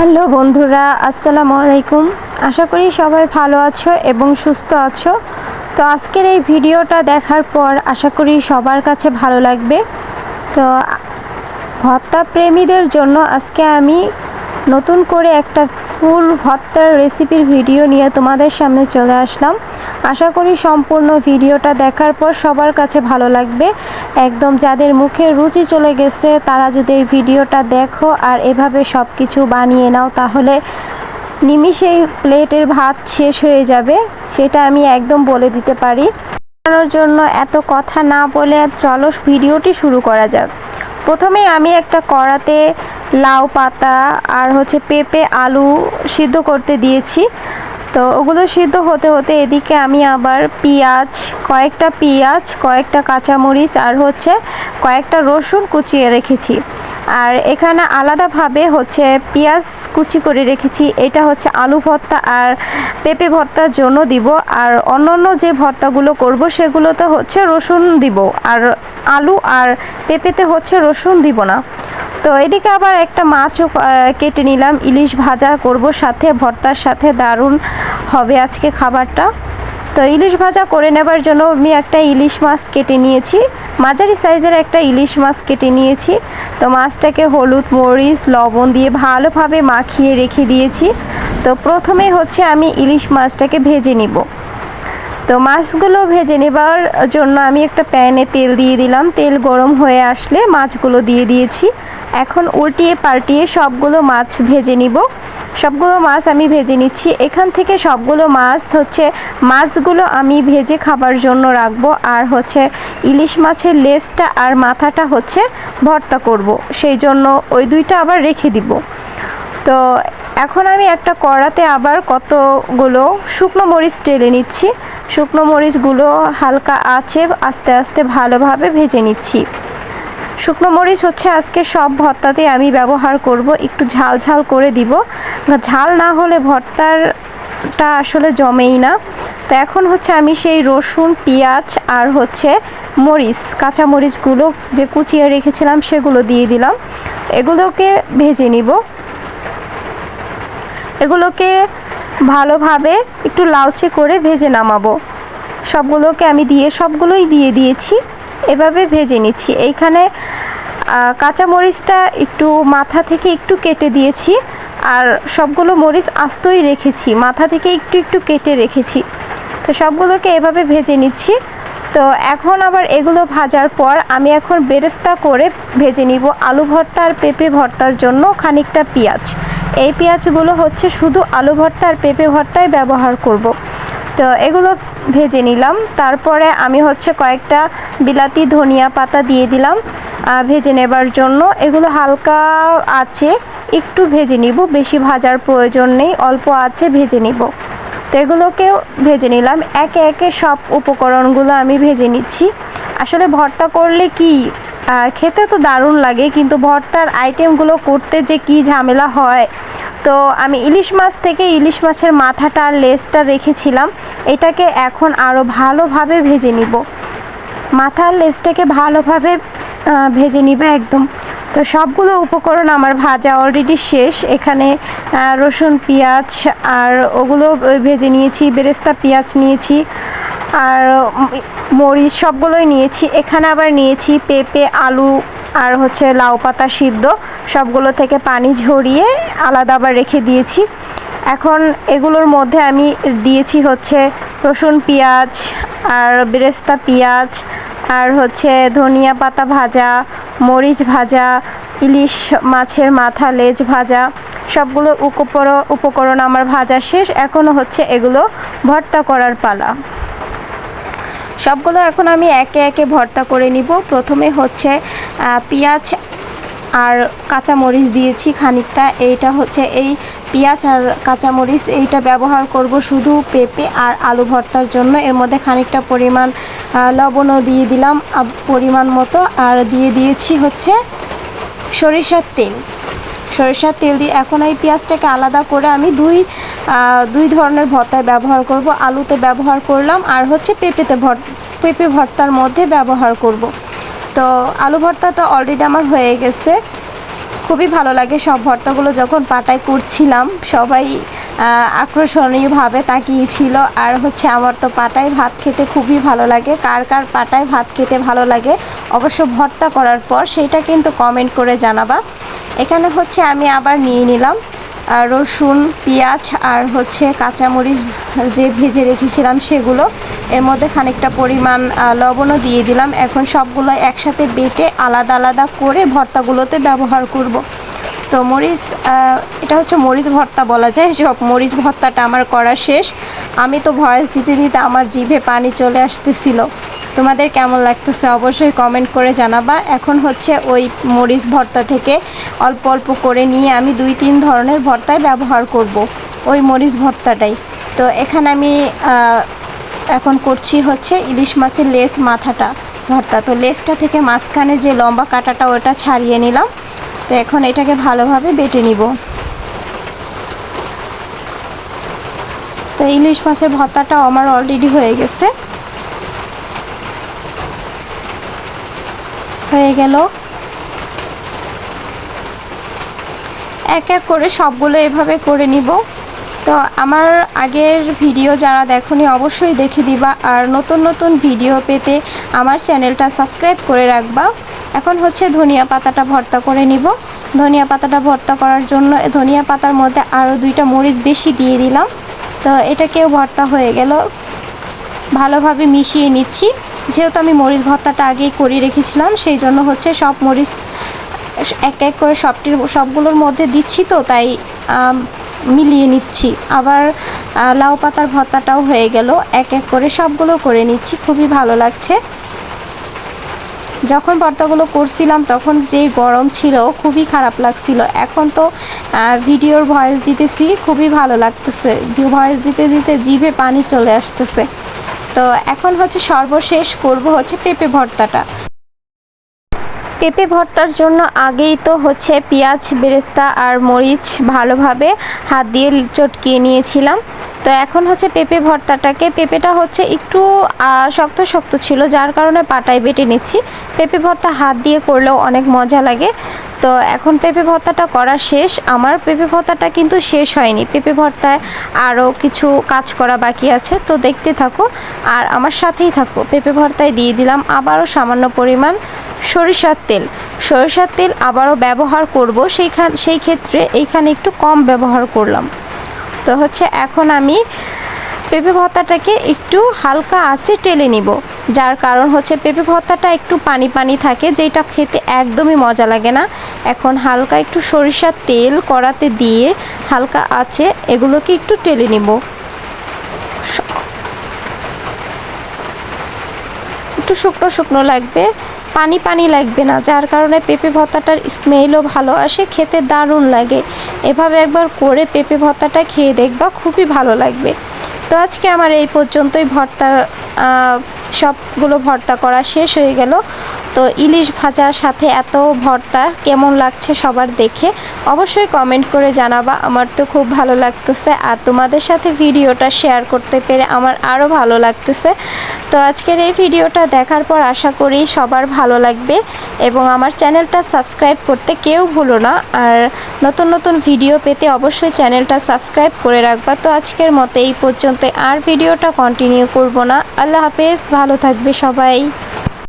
Hello বন্ধুরা, আসসালামু আলাইকুম। আশা করি সবাই ভালো আছো এবং সুস্থ আছো। তো আজকের এই ভিডিওটা দেখার পর আশা করি সবার কাছে ভালো লাগবে। তো ভর্তা প্রেমীদের জন্য আজকে আমি নতুন করে একটা ফুল ভর্তার রেসিপির ভিডিও নিয়ে তোমাদের সামনে চলে আসলাম। আশা করি সম্পূর্ণ ভিডিওটা দেখার পর সবার কাছে ভালো লাগবে। একদম যাদের মুখে রুচি চলে গেছে, তারা যদি এই ভিডিওটা দেখো আর এভাবে সব কিছু বানিয়ে নাও, তাহলে নিমিষেই প্লেটের ভাত শেষ হয়ে যাবে। সেটা আমি একদম বলে দিতে পারি। বানানোর জন্য এত কথা না বলে চলো ভিডিওটি শুরু করা যাক। প্রথমে আমি একটা কড়াতে লাউ পাতা আর হচ্ছে পেঁপে আলু সিদ্ধ করতে দিয়েছি। তো ওগুলো সিদ্ধ হতে হতে এদিকে আমি আবার পেঁয়াজ, কয়েকটা পেঁয়াজ, কয়েকটা কাঁচামরিচ আর হচ্ছে কয়েকটা রসুন কুচিয়ে রেখেছি। আর এখানে আলাদাভাবে হচ্ছে পেঁয়াজ কুচি করে রেখেছি। এটা হচ্ছে আলু ভর্তা আর পেঁপে ভর্তার জন্য দিব। আর অন্যান্য যে ভর্তাগুলো করব সেগুলোতে হচ্ছে রসুন দিব। আর আলু আর পেঁপেতে হচ্ছে রসুন দিব না। তো এদিকে আবার একটা মাছও কেটে নিলাম। ইলিশ ভাজা করব সাথে, ভর্তার সাথে দারুণ হবে আজকে খাবারটা। তো ইলিশ ভাজা করে নেবার জন্য আমি একটা ইলিশ মাছ কেটে নিয়েছি। মাঝারি সাইজের একটা ইলিশ মাছ কেটে নিয়েছি। তো মাছটাকে হলুদ, মরিচ, লবণ দিয়ে ভালোভাবে মাখিয়ে রেখে দিয়েছি। তো প্রথমে হচ্ছে আমি ইলিশ মাছটাকে ভেজে নিব। তো মাছগুলো ভেজে নেবার জন্য আমি একটা প্যানে তেল দিয়ে দিলাম। তেল গরম হয়ে আসলে মাছগুলো দিয়ে দিয়েছি। এখন উল্টিয়ে পাল্টিয়ে সবগুলো মাছ ভেজে নিব। সবগুলো মাছ আমি ভেজে নিচ্ছি। এখান থেকে সবগুলো মাছ হচ্ছে, মাছগুলো আমি ভেজে খাবার জন্য রাখব। আর হচ্ছে ইলিশ মাছের লেজটা আর মাথাটা হচ্ছে ভর্তা করব। সেই জন্য ওই দুইটা আবার রেখে দিব। তো এখন আমি একটা কড়াতে আবার কতগুলো শুকনো মরিচ টেলে নিচ্ছি। শুকনো মরিচগুলো হালকা আছে আস্তে আস্তে ভালোভাবে ভেজে নিচ্ছি। শুকনো মরিচ হচ্ছে আজকে সব ভর্তাতে আমি ব্যবহার করব। একটু ঝাল ঝাল করে দিব। ঝাল না হলে ভর্তারটা আসলে জমেই না। তো এখন হচ্ছে আমি সেই রসুন, পেঁয়াজ আর হচ্ছে মরিচ, কাঁচা মরিচগুলো যে কুচিয়ে রেখেছিলাম সেগুলো দিয়ে দিলাম। এগুলোকে ভেজে নিব। এগুলোকে ভালোভাবে একটু লালচে করে ভেজে নামাবো। সবগুলোকে আমি দিয়ে, সবগুলোই দিয়ে দিয়েছি। এভাবে ভেজে নিচ্ছি। এইখানে কাঁচা মরিচটা একটু মাথা থেকে একটু কেটে দিয়েছি। আর সবগুলো মরিচ আস্তই রেখেছি। মাথা থেকে একটু একটু কেটে রেখেছি। তো সবগুলোকে এভাবে ভেজে নিচ্ছি। তো এখন আবার এগুলো ভাজার পর আমি এখন বেরেস্তা করে ভেজে নিব আলু ভর্তা আর পেঁপে ভর্তার জন্য খানিকটা পেঁয়াজ। এই পেঁয়াজগুলো হচ্ছে শুধু আলু ভর্তা আর পেঁপে ভর্তায় ব্যবহার করব। তো এগুলো ভেজে নিলাম। তারপরে আমি হচ্ছে কয়েকটা বিলাতি ধনিয়া পাতা দিয়ে দিলাম। ভেজে নেবার জন্য এগুলো হালকা আছে, একটু ভেজে নিব। বেশি ভাজার প্রয়োজন নেই, অল্প আছে, ভেজে নিব। তো এগুলোকেও ভেজে নিলাম। একে একে সব উপকরণগুলো আমি ভেজে নিচ্ছি। আসলে ভর্তা করলে কি খেতে তো দারুণ লাগে, কিন্তু ভর্তার আইটেমগুলো করতে যে কি ঝামেলা হয়, তো আমি ইলিশ মাছ থেকে ইলিশ মাছের মাথাটা আর রেখেছিলাম। এটাকে এখন আরও ভালোভাবে ভেজে নিব। মাথার লেজটাকে ভালোভাবে ভেজে নিবে একদম। তো সবগুলো উপকরণ আমার ভাজা অলরেডি শেষ। এখানে রসুন, পেঁয়াজ আর ওগুলো ভেজে নিয়েছি, বেরেস্তা, পেঁয়াজ নিয়েছি আর মরিচ সবগুলোই নিয়েছি। এখানে আবার নিয়েছি পেঁপে, আলু আর হচ্ছে লাউ পাতা সিদ্ধ। সবগুলো থেকে পানি ঝরিয়ে আলাদা আবার রেখে দিয়েছি। এখন এগুলোর মধ্যে আমি দিয়েছি হচ্ছে রসুন, পেঁয়াজ আর বেরেস্তা, পেঁয়াজ আর হচ্ছে ধনিয়া পাতা ভাজা মরিচ ভাজা, ইলিশ মাছের মাথা, লেজ ভাজা, সবগুলো উপকরণ আমার ভাজা শেষ। এখনও হচ্ছে এগুলো ভর্তা করার পালা। সবগুলো এখন আমি একে একে ভর্তা করে নিব। প্রথমে হচ্ছে পেঁয়াজ আর কাঁচামরিচ দিয়েছি খানিকটা। এইটা হচ্ছে এই পেঁয়াজ আর কাঁচামরিচ এইটা ব্যবহার করব শুধু পেঁপে আর আলু ভর্তার জন্য। এর মধ্যে খানিকটা পরিমাণ লবণও দিয়ে দিলাম পরিমাণ মতো। আর দিয়ে দিয়েছি হচ্ছে সরিষার তেল। সরিষার তেল দিয়ে এখন এই পেঁয়াজটাকে আলাদা করে আমি দুই দুই ধরনের ভর্তায় ব্যবহার করব। আলুতে ব্যবহার করলাম আর হচ্ছে পেঁপেতে ভর পেঁপে ভর্তার মধ্যে ব্যবহার করব। তো আলু ভর্তাটা অলরেডি আমার হয়ে গেছে। খুবই ভালো লাগে সব ভর্তাগুলো যখন পাটায় করছিলাম, সবাই আকর্ষণীয়ভাবে তাকিয়েছিল। আর হচ্ছে আমার তো পাটায় ভাত খেতে খুবই ভালো লাগে। কার কার পাটায় ভাত খেতে ভালো লাগে অবশ্য ভর্তা করার পর সেটা কিন্তু কমেন্ট করে জানাবা। এখানে হচ্ছে আমি আবার নিয়ে নিলাম। রসুন, পেঁয়াজ আর হচ্ছে কাঁচামরিচ যে ভেজে রেখেছিলাম সেগুলো, এর মধ্যে খানিকটা পরিমাণ লবণও দিয়ে দিলাম। এখন সবগুলো একসাথে বেটে আলাদা আলাদা করে ভর্তাগুলোতে ব্যবহার করব। তো মরিচ এটা হচ্ছে মরিচ ভর্তা বলা যায়। সব মরিচ ভর্তাটা আমার করা শেষ। আমি তো ভয়েস দিতে দিতে আমার জিভে পানি চলে আসতেছিল। তোমাদের কেমন লাগতেছে অবশ্যই কমেন্ট করে জানাবা। এখন হচ্ছে ওই মরিচ ভর্তা থেকে অল্প অল্প করে নিয়ে আমি দুই তিন ধরনের ভর্তায় ব্যবহার করব, ওই মরিচ ভর্তাটাই। তো এখানে আমি এখন করছি হচ্ছে ইলিশ মাছের লেস মাথাটা, ভর্তা। তো লেসটা থেকে মাঝখানে যে লম্বা কাটাটা ওটা ছাড়িয়ে নিলাম। তো এখন এটাকে ভালোভাবে বেটে নিব। তো ইলিশ মাছের ভর্তাটা আমার অলরেডি হয়ে গেছে। হয়ে গেল। এক এক করে সবগুলো এভাবে করে নিব। তো আমার আগের ভিডিও যারা দেখনি অবশ্যই দেখে দিবা। আর নতুন নতুন ভিডিও পেতে আমার চ্যানেলটা সাবস্ক্রাইব করে রাখবা। এখন হচ্ছে ধনিয়া পাতাটা ভর্তা করে নিব। ধনিয়া পাতাটা ভর্তা করার জন্য ধনিয়া পাতার মধ্যে আরও দুইটা মরিচ বেশি দিয়ে দিলাম। তো এটাকেও ভর্তা হয়ে গেল। ভালোভাবে মিশিয়ে নিচ্ছি। যেহেতু আমি মরিচ ভর্তাটা আগেই করে রেখেছিলাম, সেই জন্য হচ্ছে সব মরিচ, এক এক করে সবটির, সবগুলোর মধ্যে দিচ্ছি তো, তাই মিলিয়ে নিচ্ছি। আবার লাউ পাতার ভর্তাটাও হয়ে গেল, এক এক করে সবগুলো করে নিচ্ছি, খুবই ভালো লাগছে। যখন ভর্তাগুলো করছিলাম, তখন যে গরম ছিল, খুবই খারাপ লাগছিল। এখন তো ভিডিওর ভয়েস দিতেছি, খুবই ভালো লাগতেছে। ভয়েস দিতে দিতে জিভে পানি চলে আসতেছে। তো এখন হচ্ছে সর্বশেষ করব হচ্ছে পেঁপে ভর্তাটা। পেঁপে ভর্তার জন্য আগেই তো হচ্ছে পেঁয়াজ, বেরেস্তা আর মরিচ ভালোভাবে হাত দিয়ে চটকিয়ে নিয়েছিলাম। তো এখন হচ্ছে পেঁপে ভর্তাটাকে, পেঁপেটা হচ্ছে একটু শক্ত শক্ত ছিল, যার কারণে পাটায় বেটে নিচ্ছি। পেঁপে ভর্তা হাত দিয়ে করলেও অনেক মজা লাগে। তো এখন পেঁপে ভর্তাটা করা শেষ। আমার পেঁপে ভর্তাটা কিন্তু শেষ হয়নি। পেঁপে ভর্তায় আরও কিছু কাজ করা বাকি আছে, তো দেখতে থাকো। আর আমার সাথেই থাকো। পেঁপে ভর্তায় দিয়ে দিলাম আবারও সামান্য পরিমাণ সরিষার তেল। সরিষার তেল আবারও ব্যবহার করব। সেইখান সেই ক্ষেত্রে এইখানে একটু কম ব্যবহার করলাম। তো হচ্ছে এখন আমি পেঁপে ভর্তাটাকে একটু হালকা আঁচে টেলে নিব, যার কারণ হচ্ছে পেঁপে ভর্তাটা একটু পানি পানি থাকে, যেটা খেতে একদমই মজা লাগে না। এখন হালকা একটু সরিষার তেল কড়াতে দিয়ে হালকা আঁচে এগুলোকে একটু টেলে নিব। একটু শুকনো শুকনো লাগবে, পানি পানি লাগবে না, যার কারণে পেঁপে ভর্তাটার স্মেলও ভালো আসে, খেতে দারুণ লাগে। এভাবে একবার করে পেঁপে ভর্তাটা খেয়ে দেখবা খুবই ভালো লাগবে। তো আজকে আমার এই পর্যন্তই ভর্তা সবগুলো ভর্তা করা শেষ হয়ে গেল। তো ইলিশ ভাজার সাথে এত ভর্তা, কেমন লাগছে সবার দেখে অবশ্যই কমেন্ট করে জানাবা। আমার তো খুব ভালো লাগতেছে আর তোমাদের সাথে ভিডিওটা শেয়ার করতে পেরে আমার আরও ভালো লাগতেছে। তো আজকের এই ভিডিওটা দেখার পর আশা করি সবার ভালো লাগবে এবং আমার চ্যানেলটা সাবস্ক্রাইব করতে কেউ ভুলো না। আর নতুন নতুন ভিডিও পেতে অবশ্যই চ্যানেলটা সাবস্ক্রাইব করে রাখবা। তো আজকের মতো এই পর্যন্ত আর ভিডিওটা কন্টিনিউ করব না। আল্লাহ হাফেজ ভালো থাকবে সবাই।